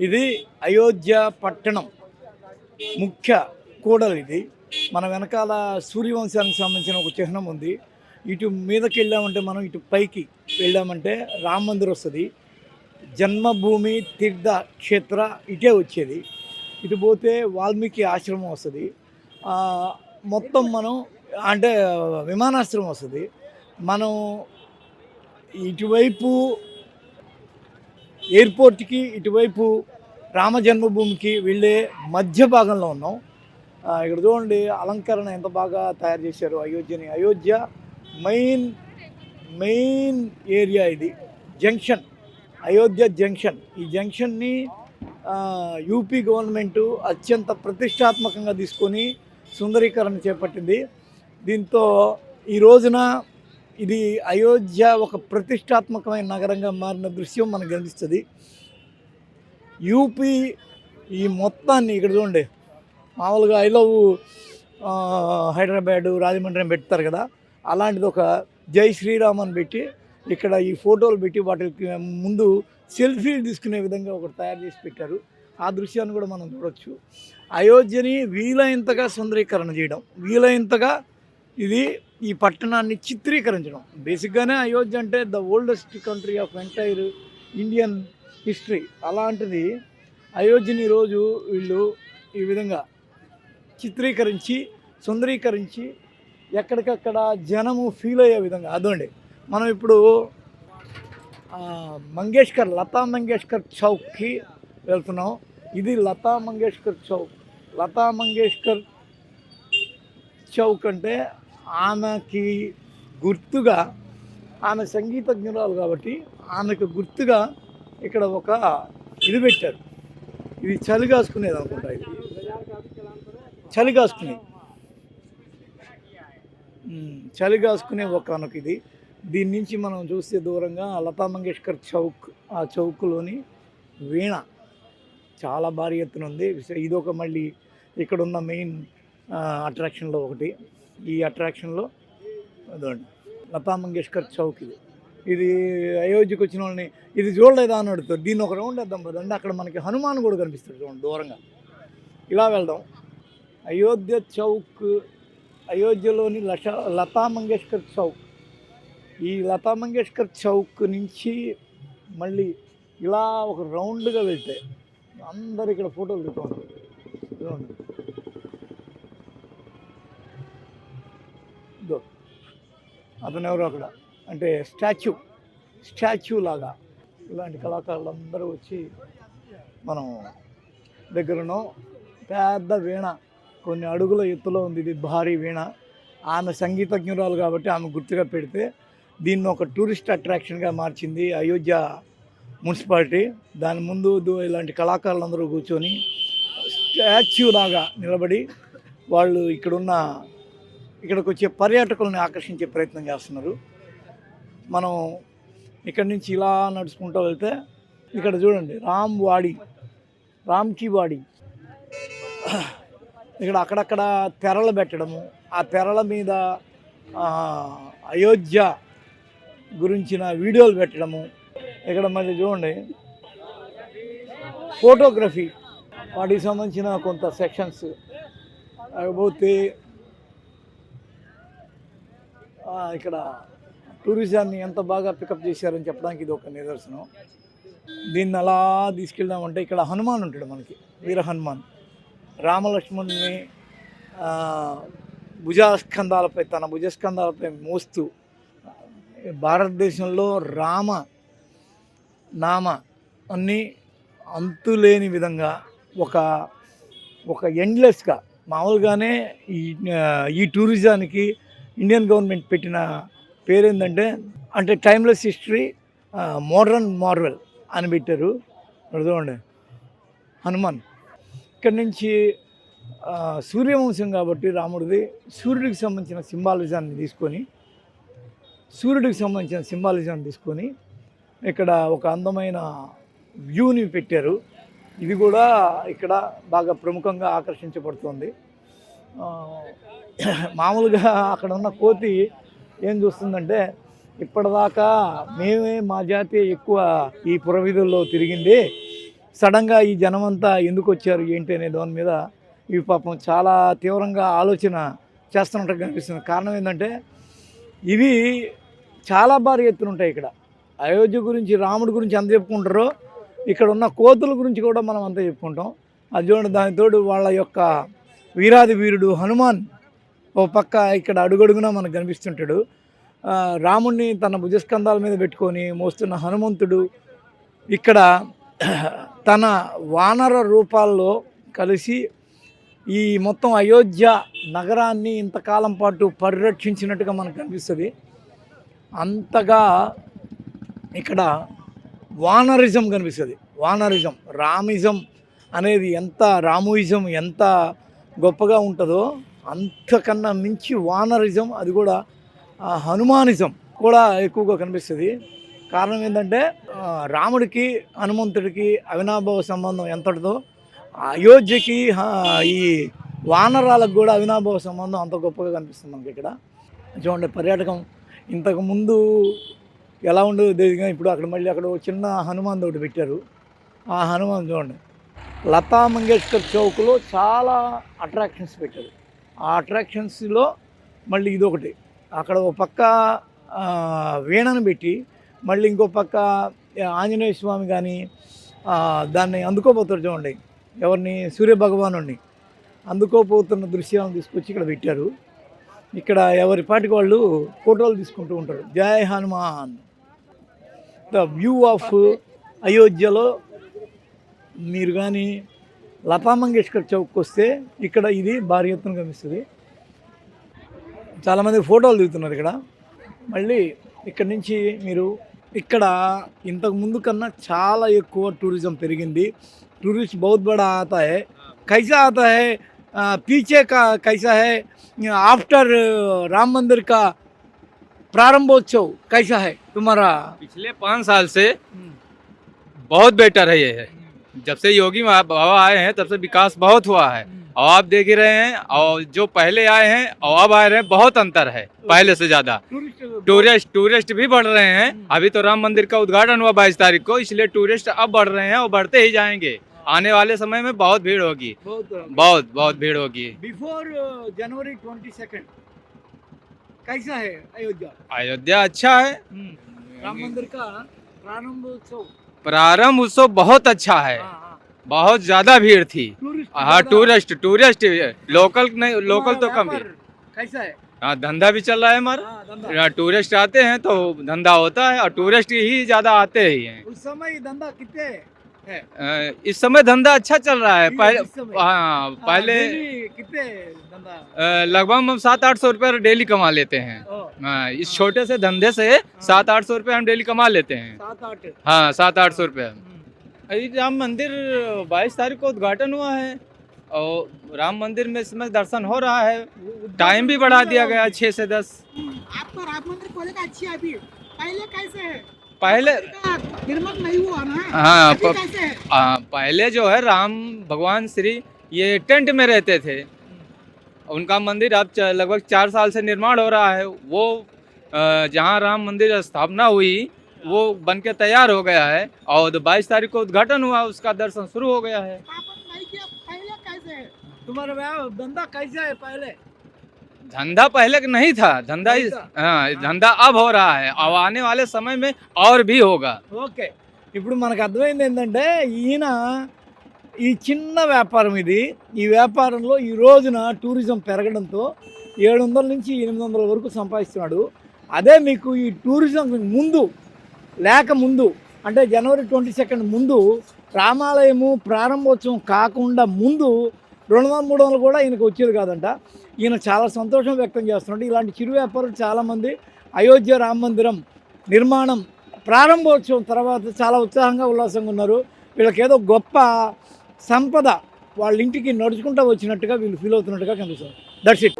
ఇది అయోధ్య పట్టణం. ముఖ్య కూడలు ఇది. మన వెనకాల సూర్యవంశానికి సంబంధించిన ఒక చిహ్నం ఉంది. ఇటు మీదకి వెళ్ళామంటే మనం ఇటు పైకి వెళ్ళామంటే రామ మందిర్ వస్తుంది. జన్మభూమి తీర్థ క్షేత్ర ఇటే వచ్చేది. ఇటు పోతే వాల్మీకి ఆశ్రమం వస్తుంది. మొత్తం మనం అంటే విమానాశ్రమం వస్తుంది. మనం ఇటువైపు ఎయిర్పోర్ట్కి ఇటువైపు రామ జన్మభూమికి వెళ్ళే మధ్య భాగంలో ఉన్నాం. ఇక్కడ చూడండి అలంకరణ ఎంత బాగా తయారు చేశారు అయోధ్యని. అయోధ్య మెయిన్ మెయిన్ ఏరియా ఇది. జంక్షన్ అయోధ్య జంక్షన్ ఈ జంక్షన్ని యూపీ గవర్నమెంటు అత్యంత ప్రతిష్టాత్మకంగా తీసుకొని సుందరీకరణ చేపట్టింది. దీంతో ఈ రోజున ఇది అయోధ్య ఒక ప్రతిష్టాత్మకమైన నగరంగా మారిన దృశ్యం మనకు కనిపిస్తుంది. యూపీ ఈ మొత్తాన్ని ఇక్కడ చూడండి. మామూలుగా ఐ లవ్ హైదరాబాదు రాజమండ్రి అని పెడతారు కదా. అలాంటిది ఒక జై శ్రీరామ్ అని పెట్టి ఇక్కడ ఈ ఫోటోలు పెట్టి వాటికి ముందు సెల్ఫీలు తీసుకునే విధంగా ఒకటి తయారు చేసి పెట్టారు. ఆ దృశ్యాన్ని కూడా మనం చూడొచ్చు. అయోధ్యని వీలైనంతగా సుందరీకరణ చేయడం. వీలైనంతగా ఇది ఈ పట్టణాన్ని చిత్రీకరించడం. బేసిక్గానే అయోధ్య అంటే the oldest country of entire Indian history. అలాంటిది అయోధ్యని ఈరోజు వీళ్ళు ఈ విధంగా చిత్రీకరించి సుందరీకరించి ఎక్కడికక్కడ జనము ఫీల్ అయ్యే విధంగా. అదండి. మనం ఇప్పుడు మంగేష్కర్ లతా మంగేష్కర్ చౌక్కి వెళ్తున్నాం. ఇది లతా మంగేష్కర్ చౌక్. లతా మంగేష్కర్ చౌక్ అంటే ఆమెకి గుర్తుగా ఆమె సంగీతజ్ఞురాలు కాబట్టి ఆమెకు గుర్తుగా ఇక్కడ ఒక ఇది పెట్టారు. ఇది చలి కాసుకునేది అనుకుంటా ఇది. చలి కాసుకునేది. చలి కాసుకునే ఒక అనకు ఇది. దీని నుంచి మనం చూస్తే దూరంగా లతా మంగేష్కర్ చౌక్ ఆ చౌక్లోని వీణ చాలా భారీ ఎత్తున ఉంది. ఇది ఒక మళ్ళీ ఇక్కడ ఉన్న మెయిన్ అట్రాక్షన్లో ఒకటి. ఈ అట్రాక్షన్లో అదండి. లతా మంగేష్కర్ చౌక్ ఇది. ఇది అయోధ్యకు వచ్చిన వాళ్ళని ఇది చూడలేదా అని అడుగుతారు. దీన్ని ఒక రౌండ్ వేద్దాం పదండి. అక్కడ మనకి హనుమాన్ కూడా కనిపిస్తాడు చూడండి దూరంగా. ఇలా వెళ్దాం. అయోధ్య చౌక్ అయోధ్యలోని లష లతా మంగేష్కర్ చౌక్. ఈ లతా మంగేష్కర్ చౌక్ నుంచి మళ్ళీ ఇలా ఒక రౌండ్గా వెళ్తే అందరు ఇక్కడ ఫోటోలు దిగుతారు చూడండి అతను ఎవరో అక్కడ. అంటే స్టాచ్యూ స్టాచ్యూ లాగా. ఇలాంటి కళాకారులు అందరూ వచ్చి మనం దగ్గరనో పెద్ద వీణ కొన్ని అడుగుల ఎత్తులో ఉంది ఇది భారీ వీణ. ఆమె సంగీతజ్ఞురాలు కాబట్టి ఆమె గుర్తుగా పెడితే దీన్ని ఒక టూరిస్ట్ అట్రాక్షన్గా మార్చింది అయోధ్య మున్సిపాలిటీ. దాని ముందు ఇలాంటి కళాకారులందరూ కూర్చొని స్టాచ్యూ లాగా నిలబడి వాళ్ళు ఇక్కడున్న ఇక్కడికి వచ్చే పర్యాటకులను ఆకర్షించే ప్రయత్నం చేస్తున్నారు. మనం ఇక్కడి నుంచి ఇలా నడుచుకుంటూ వెళ్తే ఇక్కడ చూడండి రామ్ వాడి రామ్కి వాడి ఇక్కడ అక్కడక్కడ తెరలు పెట్టడము ఆ తెరల మీద అయోధ్య గురించిన వీడియోలు పెట్టడము. ఇక్కడ మళ్ళీ చూడండి ఫోటోగ్రఫీ వాటికి సంబంధించిన కొంత సెక్షన్స్. కాకపోతే ఇక్కడ టూరిజాన్ని ఎంత బాగా పికప్ చేశారని చెప్పడానికి ఇది ఒక నిదర్శనం. దీన్ని అలా తీసుకెళ్దామంటే ఇక్కడ హనుమాన్ ఉంటాడు మనకి వీర హనుమాన్. రామలక్ష్మణుని భుజస్కంధాలపై తన భుజస్కంధాలపై మోస్తూ భారతదేశంలో రామ నామ అన్ని అంతులేని విధంగా ఒక ఒక ఎండ్లెస్గా మామూలుగానే ఈ ఈ టూరిజానికి ఇండియన్ గవర్నమెంట్ పెట్టిన పేరేంటంటే అంటే టైమ్లెస్ హిస్టరీ మోడర్న్ మార్వెల్ అని పెట్టారు. చూడండి హనుమాన్. ఇక్కడి నుంచి సూర్యవంశం కాబట్టి రాముడిది సూర్యుడికి సంబంధించిన సింబాలిజాన్ని తీసుకొని సూర్యుడికి సంబంధించిన సింబాలిజాన్ని తీసుకొని ఇక్కడ ఒక అందమైన వ్యూని పెట్టారు. ఇది కూడా ఇక్కడ బాగా ప్రముఖంగా ఆకర్షించబడుతుంది. మామూలుగా అక్కడ ఉన్న కోతి ఏం చూస్తుందంటే ఇప్పటిదాకా మేమే మా జాతి ఎక్కువ ఈ పురవీధుల్లో తిరిగింది. సడన్గా ఈ జనమంతా ఎందుకు వచ్చారు ఏంటి అనే దాని మీద ఇవి పాపం చాలా తీవ్రంగా ఆలోచన చేస్తున్నట్టు కనిపిస్తుంది. కారణం ఏంటంటే ఇవి చాలా భారీ ఎత్తున ఉంటాయి ఇక్కడ. అయోధ్య గురించి రాముడి గురించి ఎంత చెప్పుకుంటారో ఇక్కడ ఉన్న కోతుల గురించి కూడా మనం అంతా చెప్పుకుంటాం. అది చూడండి దానితోడు వాళ్ళ యొక్క వీరాది వీరుడు హనుమాన్ ఓ పక్క ఇక్కడ అడుగడుగునా మనకు కనిపిస్తుంటాడు. రాముణ్ణి తన భుజస్కంధాల మీద పెట్టుకొని మోస్తున్న హనుమంతుడు ఇక్కడ తన వానర రూపాల్లో కలిసి ఈ మొత్తం అయోధ్య నగరాన్ని ఇంతకాలం పాటు పరిరక్షించినట్టుగా మనకు కనిపిస్తుంది. అంతగా ఇక్కడ వానరిజం కనిపిస్తుంది. వానరిజం రామిజం అనేది ఎంత రాముయిజం ఎంత గొప్పగా ఉంటుందో అంతకన్నా మించి వానరిజం అది కూడా హనుమానిజం కూడా ఎక్కువగా కనిపిస్తుంది. కారణం ఏంటంటే రాముడికి హనుమంతుడికి అవినాభావ సంబంధం ఎంతటిదో అయోధ్యకి ఈ వానరాలకు కూడా అవినాభావ సంబంధం అంత గొప్పగా కనిపిస్తుంది మనకి ఇక్కడ. చూడండి పర్యాటకం ఇంతకుముందు ఎలా ఉండేదో ఇప్పుడు అక్కడ మళ్ళీ అక్కడ ఒక చిన్న హనుమాన్ ఒకటి పెట్టారు. ఆ హనుమాన్ చూడండి లతా మంగేష్కర్ చౌక్లో చాలా అట్రాక్షన్స్ పెట్టారు. ఆ అట్రాక్షన్స్లో మళ్ళీ ఇదొకటి. అక్కడ ఒక పక్క వీణను పెట్టి మళ్ళీ ఇంకో పక్క ఆంజనేయ స్వామి కానీ దాన్ని అందుకోపోతారు చూడండి. ఎవరిని? సూర్య భగవానుడిని అందుకోపోతున్న దృశ్యాలను తీసుకొచ్చి ఇక్కడ పెట్టారు. ఇక్కడ ఎవరి పాటికి వాళ్ళు ఫోటోలు తీసుకుంటూ ఉంటారు. Jaya Hanuman. The view of అయోధ్యలో మీరు కానీ లతా మంగేష్కర్ చౌక్ వస్తే ఇక్కడ ఇది భారీ ఎత్తున కనిపిస్తుంది. చాలామంది ఫోటోలు దిగుతున్నారు ఇక్కడ. మళ్ళీ ఇక్కడ నుంచి మీరు ఇక్కడ ఇంతకు ముందు కన్నా చాలా ఎక్కువ టూరిజం పెరిగింది. టూరిస్ట్ బౌత్ బడా ఆతా హే. కైసా ఆతా హే. పీచే కా కైసా హే. ఆఫ్టర్ రామ్ మందిర్ కా ప్రారంభోత్సవ్ కైసా హే. తుమారా? पिछले पाँच సాల్ సే బౌత్ బెటర్ है जब से योगी बाबा आए हैं तब से विकास बहुत हुआ है। और आप देख ही रहे हैं और जो पहले आए हैं और अब आए रहे हैं बहुत अंतर है पहले से ज़्यादा। टूरिस्ट टूरिस्ट भी बढ़ रहे हैं। अभी तो राम मंदिर का उद्घाटन हुआ बाईस तारीख को इसलिए टूरिस्ट अब बढ़ रहे हैं और बढ़ते ही जाएँगे। आने वाले समय में बहुत भीड़ होगी। बहुत बहुत बहुत भीड़ होगी। बिफोर जनवरी ट्वेंटी सेकेंड कैसा है अयोध्या? अयोध्या अच्छा है। राम मंदिर का प्रारंभोत्सव। प्रारंभ उत्सव बहुत अच्छा है। हाँ, हाँ। बहुत ज़्यादा भीड़ थी। हाँ टूरिस्ट टूरिस्ट लोकल नहीं लोकल तो कम भीड़ कैसा है? हाँ धंधा भी चल रहा है हमारा। हाँ, यहाँ टूरिस्ट आते हैं तो धंधा होता है और टूरिस्ट ही ज़्यादा आते ही हैं। उस समय धंधा कितने है इस समय धंधा अच्छा चल रहा है। पहले हाँ हाँ, पहले कितने लगभग हम सात आठ सौ रुपये डेली कमा लेते हैं। हाँ, इस छोटे से धंधे से सात आठ सौ रुपये हम डेली कमा लेते हैं। सात आठ हाँ सात आठ सौ रुपये। हम्म। अभी राम मंदिर बाईस तारीख को उद्घाटन हुआ है। और राम मंदिर में इसमें दर्शन हो रहा है। टाइम भी बढ़ा दिया गया छः से दस। आपको राम मंदिर अच्छी है अभी। पहले कैसे है? पहले का नहीं हुआ ना? हाँ प- आ, पहले जो है राम भगवान श्री ये टेंट में रहते थे। उनका मंदिर अब लगभग चार साल से निर्माण हो रहा है। वो जहाँ राम मंदिर स्थापना हुई वो बन के तैयार हो गया है और बाईस तारीख को उद्घाटन हुआ उसका दर्शन शुरू हो गया है। आपन नहीं किया पहले कैसे तुम्हारा धंधा कैसा है पहले? धंधा पहले का नहीं था धंधा नहीं इस- था। हाँ धंधा अब हो रहा है और आने वाले समय में और भी होगा ఓకే ఇప్పుడు మనకు అర్థమైంది ఏంటంటే ఈయన ఈ చిన్న వ్యాపారం ఇది ఈ వ్యాపారంలో ఈ రోజున టూరిజం పెరగడంతో ఏడు వందల నుంచి ఎనిమిది వందల వరకు సంపాదిస్తున్నాడు అదే మీకు ఈ టూరిజం ముందు లేక ముందు అంటే జనవరి ట్వంటీ సెకండ్ ముందు రామాలయము ప్రారంభోత్సవం కాకుండా ముందు రెండు వందల మూడు వందలు కూడా ఈయనకు వచ్చేది కాదంట. ఈయన చాలా సంతోషం వ్యక్తం చేస్తున్నాడు. ఇలాంటి చిరు వ్యాపారులు చాలామంది అయోధ్య రామ మందిరం నిర్మాణం ప్రారంభోత్సవం తర్వాత చాలా ఉత్సాహంగా ఉల్లాసంగా ఉన్నారు. వీళ్ళకి ఏదో గొప్ప సంపద వాళ్ళ ఇంటికి నడుచుకుంటూ వచ్చినట్టుగా వీళ్ళు ఫీల్ అవుతున్నట్టుగా కనిపిస్తుంది. That's it